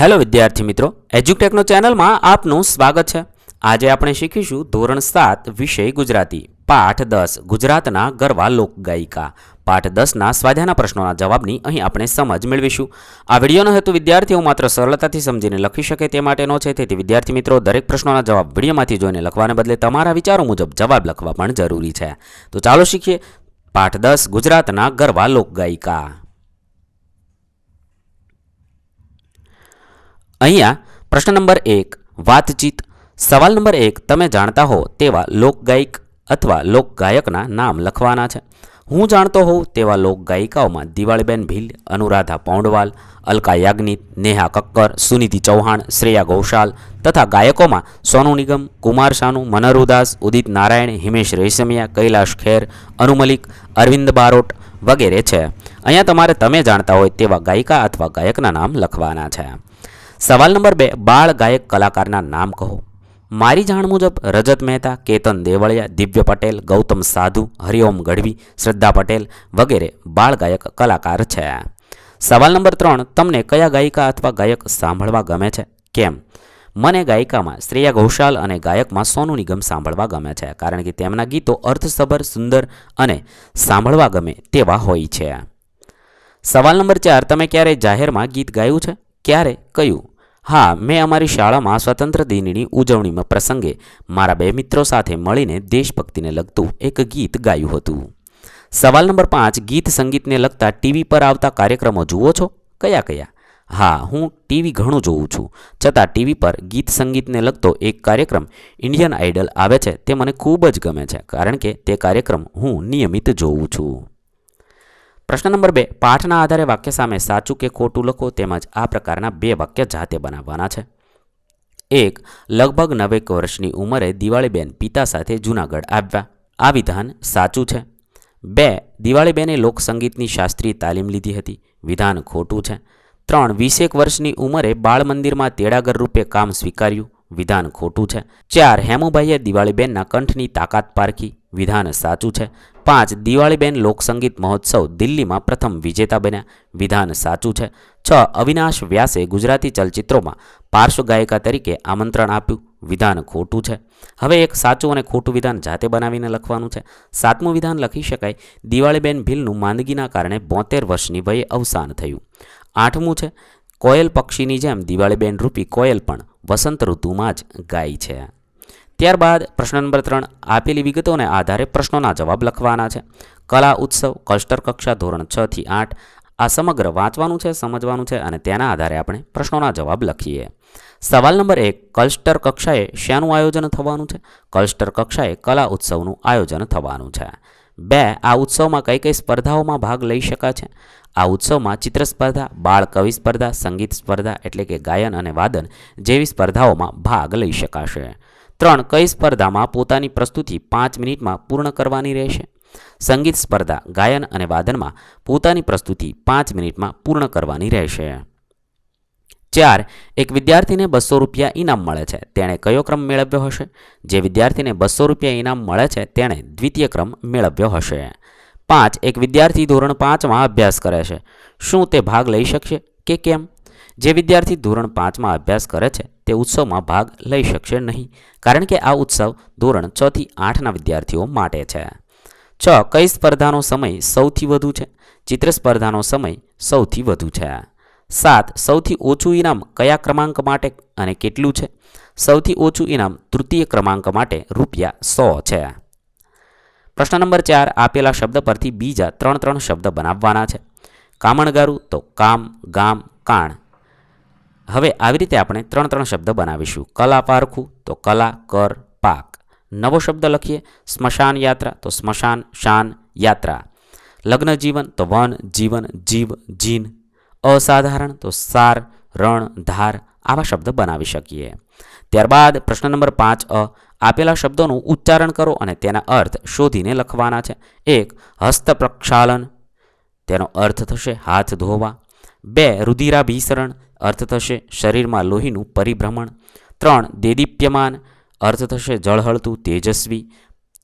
Hello વિદ્યાર્થી મિત્રો એજ્યુટેકનો ચેનલમાં આપનું સ્વાગત છે. આજે આપણે શીખીશું ધોરણ સાત વિષય ગુજરાતી, પાઠ દસ ગુજરાતના ગરવા લોકગાયિકા. પાઠ દસના સ્વાધ્યાયના પ્રશ્નોના જવાબની અહીં આપણે સમજ મેળવીશું. આ વિડીયોનો હેતુ વિદ્યાર્થીઓ માત્ર સરળતાથી સમજીને લખી શકે તે માટેનો છે, તેથી વિદ્યાર્થી મિત્રો, દરેક પ્રશ્નોના જવાબ વિડીયોમાંથી જોઈને લખવાને બદલે તમારા વિચારો મુજબ જવાબ લખવા પણ જરૂરી છે. તો ચાલો શીખીએ. પાઠ દસ ગુજરાતના ગરવા લોકગાયિકા. અહીંયા પ્રશ્ન નંબર એક, વાતચીત. સવાલ નંબર એક, તમે જાણતા હો તેવા લોકગાયક અથવા લોકગાયકના નામ લખવાના છે. હું જાણતો હોઉં તેવા લોકગાયિકાઓમાં દિવાળીબેન ભીલ, અનુરાધા પૌંડવાલ, અલકા યાજ્ઞિક, નેહા કક્કર, સુનિધિ ચૌહાણ, શ્રેયા ઘોષાલ તથા ગાયકોમાં સોનુ નિગમ, કુમાર શાનુ મનરુદાસ ઉદિત નારાયણ, હિમેશ રેશમિયા, કૈલાશ ખેર, અનુ મલિક, અરવિંદ બારોટ વગેરે છે. અહીંયા તમારે તમે જાણતા હોય તેવા ગાયિકા અથવા ગાયકના નામ લખવાના છે. સવાલ નંબર બે, બાળ ગાયક કલાકારના નામ કહો. મારી જાણ મુજબ રજત મહેતા, કેતન દેવળિયા, દિવ્ય પટેલ, ગૌતમ સાધુ, હરિઓમ ગઢવી, શ્રદ્ધા પટેલ વગેરે બાળ ગાયક કલાકાર છે. સવાલ નંબર ત્રણ, તમને કયા ગાયિકા અથવા ગાયક સાંભળવા ગમે છે? કેમ? મને ગાયિકામાં શ્રેયા ઘોષાલ અને ગાયકમાં સોનુ નિગમ સાંભળવા ગમે છે, કારણ કે તેમના ગીતો અર્થસભર, સુંદર અને સાંભળવા ગમે તેવા હોય છે. સવાલ નંબર ચાર, તમે ક્યારે જાહેરમાં ગીત ગાયું છે? ક્યારે? કયું? હા, મેં અમારી શાળામાં સ્વતંત્ર દિનની ઉજવણીમાં પ્રસંગે મારા બે મિત્રો સાથે મળીને દેશભક્તિને લગતું એક ગીત ગાયું હતું. સવાલ નંબર પાંચ, ગીત સંગીતને લગતા ટીવી પર આવતા કાર્યક્રમો જુઓ છો? કયા કયા? હા, હું ટીવી ઘણું જોઉં છું. છતાં ટીવી પર ગીત સંગીતને લગતો એક કાર્યક્રમ ઇન્ડિયન આઇડલ આવે છે તે મને ખૂબ જ ગમે છે, કારણ કે તે કાર્યક્રમ હું નિયમિત જોઉં છું. પ્રશ્ન નંબર બે, પાઠના આધારે વાક્ય સામે સાચું કે ખોટું લખો તેમજ આ પ્રકારના બે વાક્ય જાતે બનાવવાના છે. એક, લગભગ નવેક વર્ષની ઉંમરે દિવાળીબેન પિતા સાથે જૂનાગઢ આવ્યા. આ વિધાન સાચું છે. બે, દિવાળીબેને લોકસંગીતની શાસ્ત્રીય તાલીમ લીધી હતી. વિધાન ખોટું છે. ત્રણ, વીસેક વર્ષની ઉંમરે બાળ મંદિરમાં તેડાગર રૂપે કામ સ્વીકાર્યું. વિધાન ખોટું છે. ચાર, હેમુભાઈએ દિવાળીબેનના કંઠની તાકાત પારખી. વિધાન સાચું છે. પાંચ, દિવાળીબેન લોકસંગીત મહોત્સવ દિલ્હીમાં પ્રથમ વિજેતા બન્યા. વિધાન સાચું છે. છ, અવિનાશ વ્યાસે ગુજરાતી ચલચિત્રોમાં પાર્શ્વ ગાયિકા તરીકે આમંત્રણ આપ્યું. વિધાન ખોટું છે. હવે એક સાચું અને ખોટું વિધાન જાતે બનાવીને લખવાનું છે. સાતમું વિધાન લખી શકાય. દિવાળીબેન ભીલનું માંદગીના કારણે બોતેર વર્ષની વયે અવસાન થયું. આઠમું છે, કોયલ પક્ષીની જેમ દિવાળીબેન રૂપી કોયલ પણ વસંત ઋતુમાં જ ગાય છે. ત્યારબાદ પ્રશ્ન નંબર ત્રણ, આપેલી વિગતોને આધારે પ્રશ્નોના જવાબ લખવાના છે. કલા ઉત્સવ કલ્સ્ટર કક્ષા ધોરણ છ થી આઠ, આ સમગ્ર વાંચવાનું છે, સમજવાનું છે અને તેના આધારે આપણે પ્રશ્નોના જવાબ લખીએ. સવાલ નંબર એક કલ્સ્ટર કક્ષાએ શાનું આયોજન થવાનું છે? કલ્સ્ટર કક્ષાએ કલા ઉત્સવનું આયોજન થવાનું છે. બે, આ ઉત્સવમાં કઈ કઈ સ્પર્ધાઓમાં ભાગ લઈ શકાય છે? આ ઉત્સવમાં ચિત્ર સ્પર્ધા, બાળ કવિ સ્પર્ધા, સંગીત સ્પર્ધા એટલે કે ગાયન અને વાદન જેવી સ્પર્ધાઓમાં ભાગ લઈ શકાશે. ત્રણ કઈ સ્પર્ધામાં પોતાની પ્રસ્તુતિ પાંચ મિનિટમાં પૂર્ણ કરવાની રહેશે. સંગીત સ્પર્ધા, ગાયન અને વાદનમાં પોતાની પ્રસ્તુતિ પાંચ મિનિટમાં પૂર્ણ કરવાની રહેશે. ચાર, એક વિદ્યાર્થીને બસો રૂપિયા ઇનામ મળે છે. તેણે કયો ક્રમ મેળવ્યો હશે? જે વિદ્યાર્થીને બસો રૂપિયા ઇનામ મળે છે, તેણે દ્વિતીય ક્રમ મેળવ્યો હશે. પાંચ, એક વિદ્યાર્થી ધોરણ પાંચમાં અભ્યાસ કરે છે. શું તે ભાગ લઈ શકશે કે કેમ? જે વિદ્યાર્થી ધોરણ પાંચમાં અભ્યાસ કરે છે, તે ઉત્સવમાં ભાગ લઈ શકશે નહીં, કારણ કે આ ઉત્સવ ધોરણ છથી આઠના વિદ્યાર્થીઓ માટે છે. છ, કઈ સ્પર્ધાનો સમય સૌથી વધુ છે? ચિત્ર સ્પર્ધાનો સમય સૌથી વધુ છે. સાત, સૌથી ઓછું ઇનામ કયા ક્રમાંક માટે અને કેટલું છે? સૌથી ઓછું ઇનામ તૃતીય ક્રમાંક માટે રૂપિયા સો છે. પ્રશ્ન નંબર ચાર, આપેલા શબ્દ પરથી બીજા ત્રણ ત્રણ શબ્દ બનાવવાના છે. કામણગારું તો કામ, ગામ, કાણ. હવે આવી રીતે આપણે ત્રણ ત્રણ શબ્દ બનાવીશું. કલા પારખું, તો કલા, કર, પાક. નવો શબ્દ લખીએ. સ્મશાન યાત્રા, તો સ્મશાન, શાન, યાત્રા. લગ્ન જીવન, તો વન, જીવન, જીવ, જીન. અસાધારણ, તો સાર, રણ, ધાર. આવા શબ્દ બનાવી શકીએ. ત્યારબાદ પ્રશ્ન નંબર પાંચ, અ. આપેલા શબ્દોનું ઉચ્ચારણ કરો અને તેના અર્થ શોધીને લખવાના છે. એક હસ્ત પ્રક્ષાલન તેનો અર્થ થશે હાથ ધોવા. બે, રુધિરાભિસરણ, અર્થ થશે શરીરમાં લોહીનું પરિભ્રમણ. ત્રણ, દેદીપ્યમાન, અર્થ થશે જળહળતું તેજસ્વી.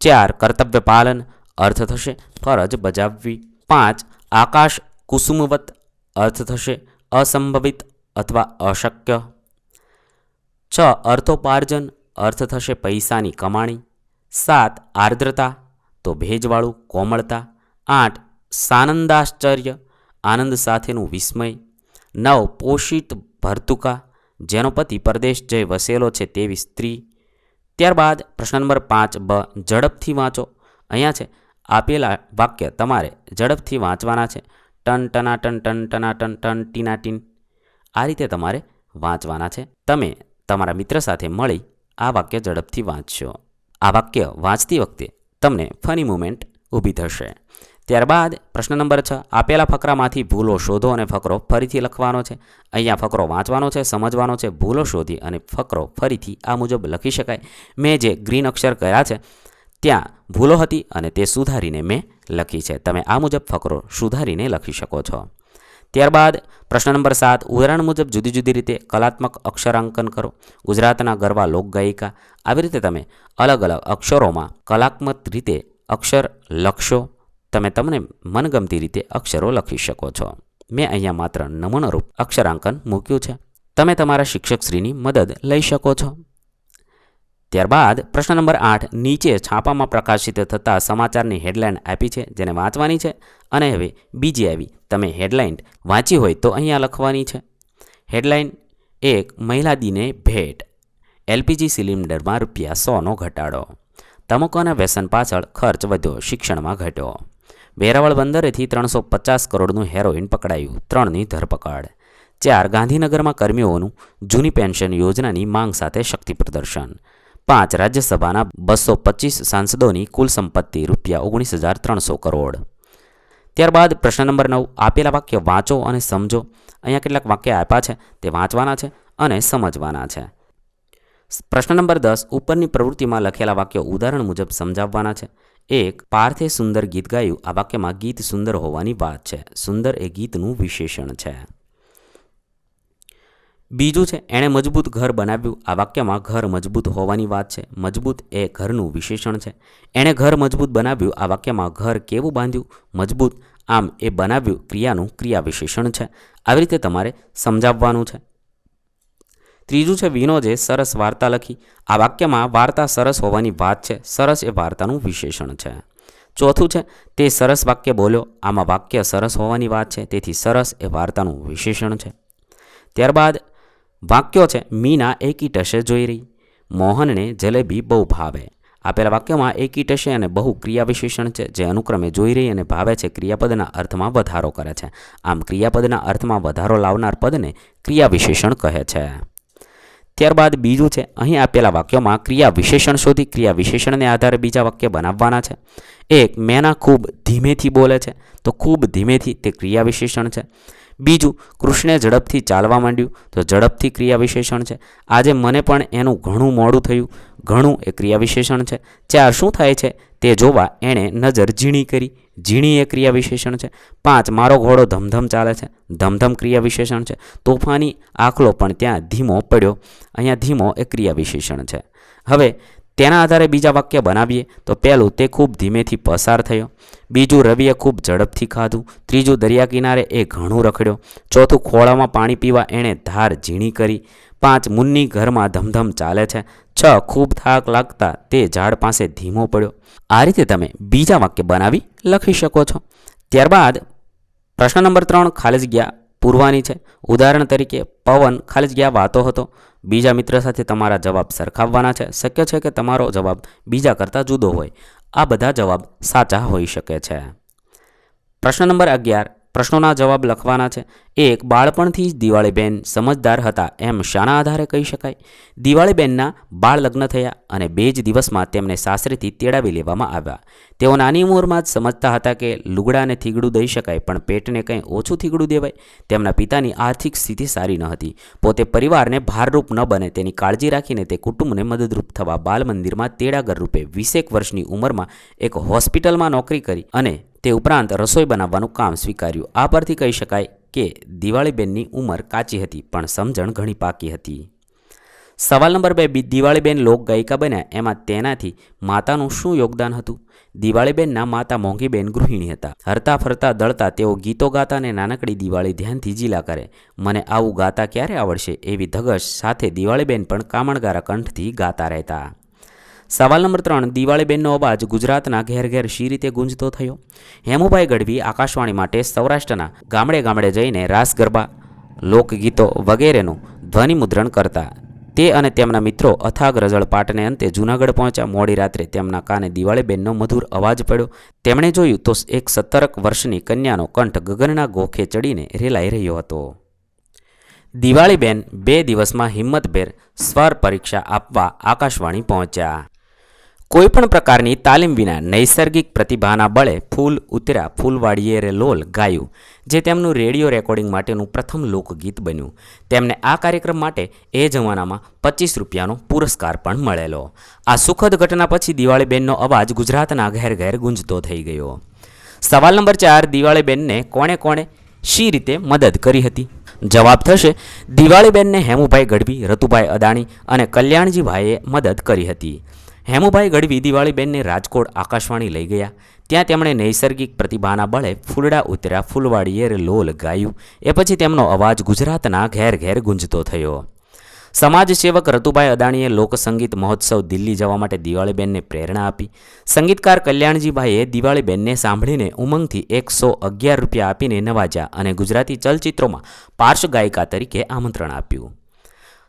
ચાર કર્તવ્ય પાલન અર્થ થશે ફરજ બજાવવી. પાંચ, આકાશ કુસુમવત, અર્થ થશે અસંભવિત અથવા અશક્ય. છ, અર્થોપાર્જન, અર્થ થશે પૈસાની કમાણી. સાત, આર્દ્રતા, તો ભેજવાળું કોમળતા. આઠ, સાનંદાશ્ચર્ય આનંદ સાથેનું વિસ્મય, નવ પોષિત ભર્તુકા, જેનો પતિ પરદેશ જઈ વસેલો છે તેવી સ્ત્રી. ત્યારબાદ પ્રશ્ન નંબર પાંચ બ, ઝડપથી વાંચો. અહીંયા છે, આપેલા વાક્ય તમારે ઝડપથી વાંચવાના છે. ટન ટના ટન ટન ટના ટન ટન ટીના ટીન આ રીતે તમારે વાંચવાના છે. તમે તમારા મિત્ર સાથે મળી આ વાક્ય ઝડપથી વાંચશો. આ વાક્ય વાંચતી વખતે તમને ફની મુમેન્ટ ઊભી થશે. ત્યારબાદ પ્રશ્ન નંબર છ, આપેલા ફકરામાંથી ભૂલો શોધો અને ફકરો ફરીથી લખવાનો છે. અહીંયા ફકરો વાંચવાનો છે, સમજવાનો છે, ભૂલો શોધી અને ફકરો ફરીથી આ મુજબ લખી શકાય. મેં જે ગ્રીન અક્ષર કર્યા છે, ત્યાં ભૂલો હતી અને તે સુધારીને મેં લખી છે. તમે આ મુજબ ફકરો સુધારીને લખી શકો છો. ત્યારબાદ પ્રશ્ન નંબર સાત, ઉદાહરણ મુજબ જુદી જુદી રીતે કલાત્મક અક્ષરાંકન કરો. ગુજરાતના ગરબા લોકગાયિકા. આવી રીતે તમે અલગ અલગ અક્ષરોમાં કલાત્મક રીતે અક્ષર લખશો. તમે તમને મનગમતી રીતે અક્ષરો લખી શકો છો. મેં અહીંયા માત્ર નમૂનારૂપ અક્ષરાંકન મૂક્યું છે. તમે તમારા શિક્ષકશ્રીની મદદ લઈ શકો છો. ત્યારબાદ પ્રશ્ન નંબર આઠ, નીચે છાપામાં પ્રકાશિત થતા સમાચારની હેડલાઇન આપી છે, જેને વાંચવાની છે. અને હવે બીજી આવી, તમે હેડલાઇન વાંચી હોય તો અહીંયા લખવાની છે. હેડલાઇન એક મહિલા દિને ભેટ. એલપીજી સિલિન્ડરમાં રૂપિયા સોનો ઘટાડો. તમાકુના વ્યસન પાછળ ખર્ચ વધ્યો, શિક્ષણમાં ઘટ્યો. વેરાવળ બંદરેથી ત્રણસો પચાસ કરોડનું હેરોઇન પકડાયું ત્રણની ધરપકડ. ચાર ગાંધીનગરમાં કર્મીઓનું જૂની પેન્શન યોજનાની માંગ સાથે શક્તિ પ્રદર્શન. પાંચ રાજ્યસભાના બસો પચીસ સાંસદોની કુલ સંપત્તિ રૂપિયા ઓગણીસ હજાર ત્રણસો કરોડ. ત્યારબાદ પ્રશ્ન નંબર નવ, આપેલા વાક્ય વાંચો અને સમજો. અહીંયા કેટલાક વાક્ય આપ્યા છે, તે વાંચવાના છે અને સમજવાના છે. પ્રશ્ન નંબર દસ, ઉપરની પ્રવૃત્તિમાં લખેલા વાક્યો ઉદાહરણ મુજબ સમજાવવાના છે. એક પાર્થે સુંદર ગીત ગાયું. આ વાક્યમાં ગીત સુંદર હોવાની વાત છે. સુંદર એ ગીતનું વિશેષણ છે. બીજું છે, એણે મજબૂત ઘર બનાવ્યું. આ વાક્યમાં ઘર મજબૂત હોવાની વાત છે. મજબૂત એ ઘરનું વિશેષણ છે. એણે ઘર મજબૂત બનાવ્યું. આ વાક્યમાં ઘર કેવું બાંધ્યું? મજબૂત. આમ એ બનાવ્યું ક્રિયાનું ક્રિયા વિશેષણ છે. આવી રીતે તમારે સમજાવવાનું છે. ત્રીજું છે વિનોદે સરસ વાર્તા લખી. આ વાક્યમાં વાર્તા સરસ હોવાની વાત છે. સરસ એ વાર્તાનું વિશેષણ છે. ચોથું છે, તે સરસ વાક્ય બોલ્યો. આમાં વાક્ય સરસ હોવાની વાત છે. તેથી સરસ એ વાર્તાનું વિશેષણ છે. ત્યારબાદ વાક્યો છે, મીના એકી ટશે જોઈ રહી. મોહનને જલેબી બહુ ભાવે. આપેલા વાક્યમાં એકી ટશે અને બહુ ક્રિયા વિશેષણ છે, જે અનુક્રમે જોઈ રહી અને ભાવે છે. ક્રિયાપદના અર્થમાં વધારો કરે છે. આમ ક્રિયાપદના અર્થમાં વધારો લાવનાર પદને ક્રિયા વિશેષણ કહે છે. ત્યારબાદ બીજું છે, અહીં આપેલા વાક્યોમાં ક્રિયા વિશેષણ શોધી ક્રિયા વિશેષણને આધારે બીજા વાક્ય બનાવવાના છે. એક, મેના ખૂબ ધીમેથી બોલે છે. તો ખૂબ ધીમેથી તે ક્રિયા વિશેષણ છે. બીજું, કૃષ્ણે ઝડપથી ચાલવા માંડ્યું. તો ઝડપથી ક્રિયા વિશેષણ છે. આજે મને પણ એનું ઘણું મોડું થયું. ઘણું એ ક્રિયા વિશેષણ છે. ચાર શું થાય છે તે જોવા એણે નજર ઝીણી કરી. ઝીણી એ ક્રિયા વિશેષણ છે. પાંચ, મારો ઘોડો ધમધમ ચાલે છે. ધમધમ ક્રિયા વિશેષણ છે. તોફાની આખલો પણ ત્યાં ધીમો પડ્યો. અહીંયા ધીમો એ ક્રિયા વિશેષણ છે. હવે તેના આધારે બીજા વાક્ય બનાવીએ તો પહેલું તે ખૂબ ધીમેથી પસાર થયો. બીજું રવિએ ખૂબ ઝડપથી ખાધું. ત્રીજું દરિયા કિનારે એ ઘણું રખડ્યો. ચોથું ખોળામાં પાણી પીવા એણે ધાર ઝીણી કરી. પાંચ, મુન્ની ઘરમાં ધમધમ ચાલે છે. છ, ખૂબ થાક લાગતા તે ઝાડ પાસે ધીમો પડ્યો. આ રીતે તમે બીજા વાક્ય બનાવી લખી શકો છો. ત્યારબાદ પ્રશ્ન નંબર ત્રણ ખાલી જગ્યા પૂરવાની છે. ઉદાહરણ તરીકે, પવન ખાલી જગ્યા વાતો હતો. બીજા મિત્ર સાથે તમારા જવાબ સરખાવવાના છે. શક્ય છે કે તમારો જવાબ બીજા કરતાં જુદો હોય. આ બધા જવાબ સાચા હોઈ શકે છે. પ્રશ્ન નંબર અગિયાર. પ્રશ્નોના જવાબ લખવાના છે. એક, બાળપણથી જ દિવાળીબેન સમજદાર હતા એમ શાના આધારે કહી શકાય. દિવાળીબેનના બાળ લગ્ન થયા અને બે જ દિવસમાં તેમને સાસરેથી તેડાવી લેવામાં આવ્યા. તેઓ નાની ઉંમરમાં જ સમજતા હતા કે લુગડાને થીગડું દઈ શકાય પણ પેટને કંઈ ઓછું થીગડું દેવાય તેમના પિતાની આર્થિક સ્થિતિ સારી ન હતી. પોતે પરિવારને ભારરૂપ ન બને તેની કાળજી રાખીને તે કુટુંબને મદદરૂપ થવા બાલ મંદિરમાં તેડાગર રૂપે વીસેક વર્ષની ઉંમરમાં એક હોસ્પિટલમાં નોકરી કરી અને તે ઉપરાંત રસોઈ બનાવવાનું કામ સ્વીકાર્યું. આ પરથી કહી શકાય કે દિવાળીબેનની ઉંમર કાચી હતી, પણ સમજણ ઘણી પાકી હતી. સવાલ નંબર બે દિવાળીબેન લોક ગાયિકા બન્યા, એમાં તેનાથી માતાનું શું યોગદાન હતું? દિવાળીબેનના માતા મોંઘીબેન ગૃહિણી હતા. હરતા ફરતા દળતા તેઓ ગીતો ગાતા અને નાનકડી દિવાળી ધ્યાનથી જીલા કરે. મને આવું ગાતા ક્યારે આવડશે? એવી ધગશ સાથે દિવાળીબેન પણ કામણગારા કંઠથી ગાતા રહેતા. સવાલ નંબર ત્રણ, દિવાળીબેનનો અવાજ ગુજરાતના ઘેર ઘેર શી રીતે ગુંજતો થયો? હેમુભાઈ ગઢવી આકાશવાણી માટે સૌરાષ્ટ્રના ગામડે ગામડે જઈને રાસ ગરબા, લોકગીતો વગેરેનું ધ્વનિમુદ્રણ કરતા. તે અને તેમના મિત્રો અથાગ રઝળપાટને અંતે જૂનાગઢ પહોંચ્યા. મોડી રાત્રે તેમના કાને દિવાળીબેનનો મધુર અવાજ પડ્યો. તેમણે જોયું તો એક સત્તરક વર્ષની કન્યાનો કંઠ ગગનના ગોખે ચડીને રેલાઈ રહ્યો હતો. દિવાળીબેન બે દિવસમાં હિંમતભેર સ્વર પરીક્ષા આપવા આકાશવાણી પહોંચ્યા. કોઈપણ પ્રકારની તાલીમ વિના નૈસર્ગિક પ્રતિભાના બળે ફૂલ ઉતરા ફૂલવાડીએ રે લોલ ગાયું, જે તેમનું રેડિયો રેકોર્ડિંગ માટેનું પ્રથમ લોકગીત બન્યું. તેમને આ કાર્યક્રમ માટે એ જમાનામાં પચીસ રૂપિયાનો પુરસ્કાર પણ મળેલો. આ સુખદ ઘટના પછી દિવાળીબેનનો અવાજ ગુજરાતના ઘેર ઘેર ગુંજતો થઈ ગયો. સવાલ નંબર ચાર, દિવાળીબેનને કોણે કોણે શી રીતે મદદ કરી હતી? જવાબ થશે, દિવાળીબેનને હેમુભાઈ ગઢવી, રતુભાઈ અદાણી અને કલ્યાણજીભાઈએ મદદ કરી હતી. હેમુભાઈ ગઢવી દિવાળીબેનને રાજકોટ આકાશવાણી લઈ ગયા. ત્યાં તેમણે નૈસર્ગિક પ્રતિભાના બળે ફૂલડા ઉતર્યા, ફૂલવાડીએ લોલ ગાયું. એ પછી તેમનો અવાજ ગુજરાતના ઘેર ઘેર ગુંજતો થયો. સમાજસેવક રતુભાઈ અદાણીએ લોકસંગીત મહોત્સવ દિલ્હી જવા માટે દિવાળીબેનને પ્રેરણા આપી. સંગીતકાર કલ્યાણજીભાઈએ દિવાળીબેનને સાંભળીને ઉમંગથી એકસો અગિયાર રૂપિયા આપીને નવાજ્યા અને ગુજરાતી ચલચિત્રોમાં પાર્શ્વ ગાયિકા તરીકે આમંત્રણ આપ્યું.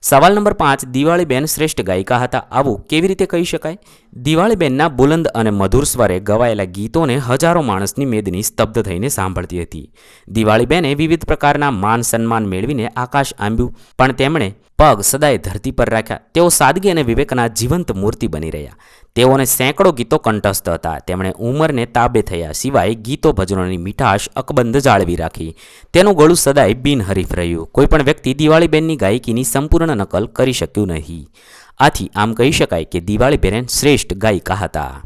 સવાલ નંબર પાંચ, દિવાળીબેન શ્રેષ્ઠ ગાયિકા હતા. આવું કેવી રીતે કહી શકાય? દિવાળીબેનના બુલંદ અને મધુર સ્વરે ગવાયેલા ગીતોને હજારો માણસની મેદની સ્તબ્ધ થઈને સાંભળતી હતી. દિવાળીબેને વિવિધ પ્રકારના માન સન્માન મેળવીને આકાશ આંબ્યું. પણ તેમણે પગ સદાય ધરતી પર રાખ્યા. તેઓ સાદગી અને વિવેકના જીવંત મૂર્તિ બની રહ્યા. તેઓને સેંકડો ગીતો કંઠસ્થ હતા. તેમણે ઉંમરને તાબે થયા સિવાય ગીતો ભજનોની મીઠાશ અકબંધ જાળવી રાખી. તેનું ગળું સદાય બિનહરીફ રહ્યું. કોઈપણ વ્યક્તિ દિવાળીબેનની ગાયકીની સંપૂર્ણ નકલ કરી શક્યું નહીં. આથી આમ કહી શકાય કે દિવાળીબેન શ્રેષ્ઠ ગાયિકા હતા.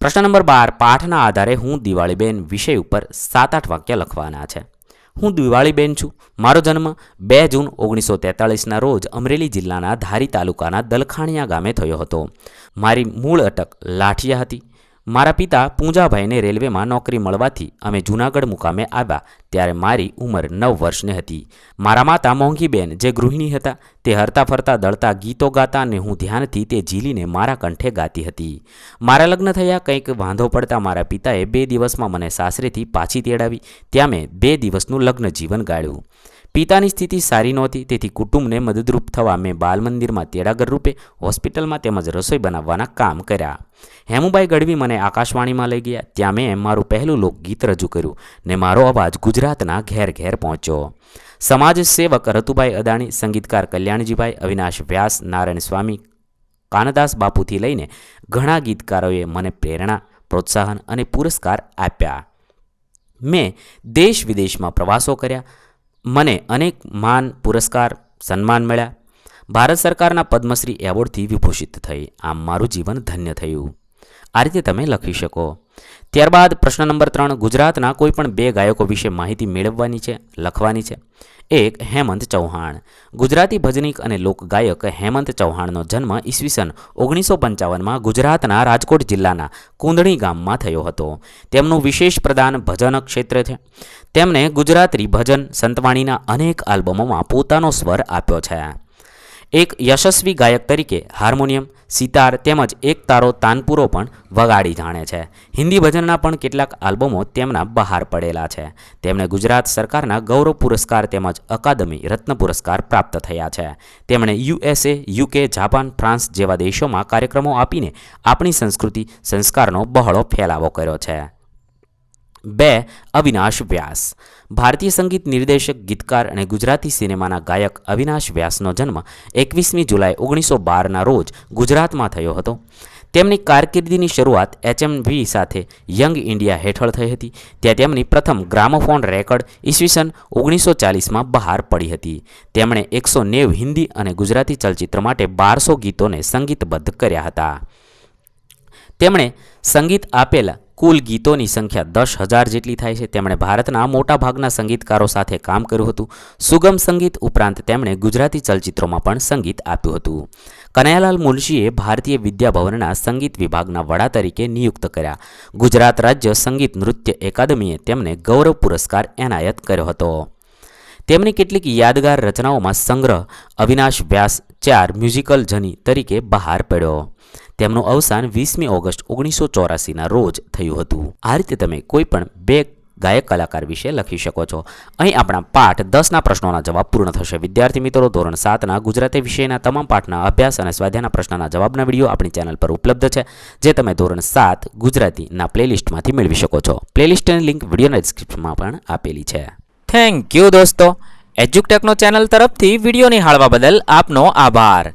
પ્રશ્ન નંબર બાર. પાઠના આધારે હું દિવાળીબેન વિષય ઉપર સાત આઠ વાક્ય લખવાના છે. હું દિવાળીબેન છું. મારો જન્મ બે જૂન ઓગણીસો તેતાળીસના રોજ અમરેલી જિલ્લાના ધારી તાલુકાના દલખાણિયા ગામે થયો હતો. મારી મૂળ અટક લાઠિયા હતી. મારા પિતા પૂંજાભાઈને રેલવેમાં નોકરી મળવાથી અમે જૂનાગઢ મુકામે આવ્યા ત્યારે મારી ઉંમર નવ વર્ષની હતી. મારા માતા મોંઘીબેન, જે ગૃહિણી હતા, તે હરતા ફરતા દળતા ગીતો ગાતા અને હું ધ્યાનથી તે ઝીલીને મારા કંઠે ગાતી હતી. મારા લગ્ન થયા કંઈક વાંધો પડતા મારા પિતાએ બે દિવસમાં મને સાસરેથી પાછી તેડાવી, ત્યાં મેં બે દિવસનું લગ્ન જીવન ગાળ્યું. પિતાની સ્થિતિ સારી નહોતી, તેથી કુટુંબને મદદરૂપ થવા મેં બાલ મંદિરમાં તેડાગર રૂપે હોસ્પિટલમાં તેમજ રસોઈ બનાવવાના કામ કર્યા. હેમુભાઈ ગઢવી મને આકાશવાણીમાં લઈ ગયા, ત્યાં મેં મારું પહેલું લોકગીત રજૂ કર્યું ને મારો અવાજ ગુજરાતના ઘેર ઘેર પહોંચ્યો. સમાજ સેવક રતુભાઈ અદાણી, સંગીતકાર કલ્યાણજીભાઈ, અવિનાશ વ્યાસ, નારાયણ સ્વામી, કાનદાસ બાપુથી લઈને ઘણા ગીતકારોએ મને પ્રેરણા, પ્રોત્સાહન અને પુરસ્કાર આપ્યા. મેં દેશ વિદેશમાં પ્રવાસો કર્યા મને અનેક માન, પુરસ્કાર, સન્માન મળ્યા. ભારત સરકારના પદ્મશ્રી એવોર્ડથી વિભૂષિત થઈ આમ મારું જીવન ધન્ય થયું. આ રીતે તમે લખી શકો. ત્યારબાદ પ્રશ્ન નંબર ત્રણ, ગુજરાતના કોઈપણ બે ગાયકો વિશે માહિતી મેળવવાની છે, લખવાની છે. એક, હેમંત ચૌહાણ. ગુજરાતી ભજનીક અને લોકગાયક હેમંત ચૌહાણનો જન્મ ઈસવીસન ઓગણીસો પંચાવનમાં ગુજરાતના રાજકોટ જિલ્લાના કુંદણી ગામમાં થયો હતો. તેમનું વિશેષ પ્રદાન ભજન ક્ષેત્ર છે. તેમણે ગુજરાતી ભજન સંતવાણીના અનેક આલ્બમોમાં પોતાનો સ્વર આપ્યો છે. એક યશસ્વી ગાયક તરીકે હાર્મોનિયમ, સિતાર તેમજ એક તારો તાનપુરો પણ વગાડી જાણે છે. હિન્દી ભજનના પણ કેટલાક આલ્બમો તેમના બહાર પડેલા છે. તેમણે ગુજરાત સરકારના ગૌરવ પુરસ્કાર તેમજ અકાદમી રત્ન પુરસ્કાર પ્રાપ્ત થયા છે. તેમણે યુએસએ યુકે જાપાન, ફ્રાન્સ જેવા દેશોમાં કાર્યક્રમો આપીને આપણી સંસ્કૃતિ સંસ્કારનો બહોળો ફેલાવો કર્યો છે. બે, અવિનાશ વ્યાસ. ભારતીય સંગીત નિર્દેશક, ગીતકાર અને ગુજરાતી સિનેમાના ગાયક અવિનાશ વ્યાસનો જન્મ એકવીસમી જુલાઈ ઓગણીસો બારના રોજ ગુજરાતમાં થયો હતો. તેમની કારકિર્દીની શરૂઆત એચએમવી સાથે યંગ ઇન્ડિયા હેઠળ થઈ હતી. ત્યાં તેમની પ્રથમ ગ્રામોફોન રેકોર્ડ ઈસવીસન ઓગણીસો ચાલીસમાં બહાર પડી હતી. તેમણે એકસો નેવ હિન્દી અને ગુજરાતી ચલચિત્ર માટે બારસો ગીતોને સંગીતબદ્ધ કર્યા હતા. તેમણે સંગીત આપેલા કુલ ગીતોની સંખ્યા દસ હજાર જેટલી થાય છે. તેમણે ભારતના મોટાભાગના સંગીતકારો સાથે કામ કર્યું હતું. સુગમ સંગીત ઉપરાંત તેમણે ગુજરાતી ચલચિત્રોમાં પણ સંગીત આપ્યું હતું. કનૈયાલાલ મુનશીએ ભારતીય વિદ્યાભવનના સંગીત વિભાગના વડા તરીકે નિયુક્ત કર્યા. ગુજરાત રાજ્ય સંગીત નૃત્ય એકાદમીએ તેમને ગૌરવ પુરસ્કાર એનાયત કર્યો હતો. તેમની કેટલીક યાદગાર રચનાઓમાં સંગ્રહ, અવિનાશ વ્યાસ, ચાર મ્યુઝિકલ જની તરીકે બહાર પડ્યો. તેમનું અવસાન વીસમી ઓગસ્ટ ઓગણીસો ચોરાસીના રોજ થયું હતું. આ રીતે તમે કોઈ પણ બે ગાયક કલાકાર વિશે લખી શકો છો. અહીં આપણા પાઠ દસના પ્રશ્નોના જવાબ પૂર્ણ થશે. વિદ્યાર્થી મિત્રો, ધોરણ સાતના ગુજરાતી વિષયના તમામ પાઠના અભ્યાસ અને સ્વાધ્યાયના પ્રશ્નના જવાબના વીડિયો આપણી ચેનલ પર ઉપલબ્ધ છે, જે તમે ધોરણ સાત ગુજરાતીના પ્લેલિસ્ટમાંથી મેળવી શકો છો. પ્લેલિસ્ટની લિંક વિડીયોના ડિસ્ક્રિપ્શનમાં પણ આપેલી છે. થેન્ક યુ દોસ્તો. એજ્યુકટેકનો ચેનલ તરફથી વીડિયો નિહાળવા બદલ આપનો આભાર.